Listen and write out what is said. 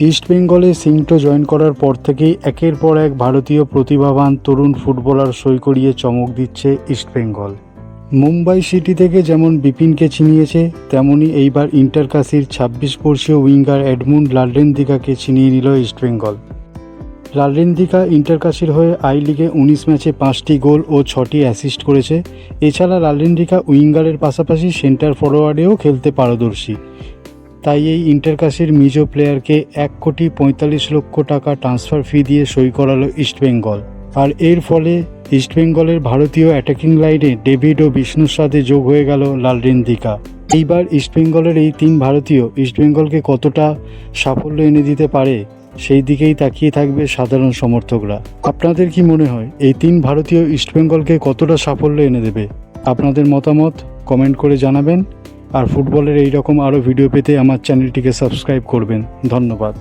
ইস্টবেঙ্গলে Singto join করার পর থেকেই একের পর এক ভারতীয় প্রতিভাবান তরুণ ফুটবলার সই করিয়ে চমক দিচ্ছে ইস্টবেঙ্গল মুম্বাই সিটি থেকে যেমন বিপিনকে চিনিয়েছে তেমনি এইবার ইন্টারকাসির ছাব্বিশ বর্ষীয় উইঙ্গার এডমুন্ড লালরেন্দিকাকে চিনিয়ে নিল ইস্টবেঙ্গল লালরেন্দিকা ইন্টারকাসির হয়ে আই লিগে উনিশ ম্যাচে পাঁচটি গোল ও ছটি অ্যাসিস্ট করেছে। এছাড়া লালরেন্দিকা উইঙ্গারের পাশাপাশি সেন্টার ফরোয়ার্ডেও খেলতে পারদর্শী। তাই এই ইন্টারকাসির মিজো প্লেয়ারকে এক কোটি পঁয়তাল্লিশ লক্ষ টাকা ট্রান্সফার ফি দিয়ে সই করালো ইস্টবেঙ্গল আর এর ফলে ইস্টবেঙ্গলের ভারতীয় অ্যাটাকিং লাইনে ডেভিড ও বিষ্ণুর সাথে যোগ হয়ে গেল লালরেন্দিকা। এইবার ইস্টবেঙ্গলের এই তিন ভারতীয় ইস্টবেঙ্গলকে কতটা সাফল্য এনে দিতে পারে, সেই দিকেই তাকিয়ে থাকবে সাধারণ সমর্থকরা। আপনাদের কি মনে হয়, এই তিন ভারতীয় ইস্টবেঙ্গলকে কতটা সাফল্য এনে দেবে? আপনাদের মতামত কমেন্ট করে জানাবেন। আর ফুটবলের এই রকম আরও ভিডিও পেতে আমার চ্যানেলটিকে সাবস্ক্রাইব করবেন। ধন্যবাদ।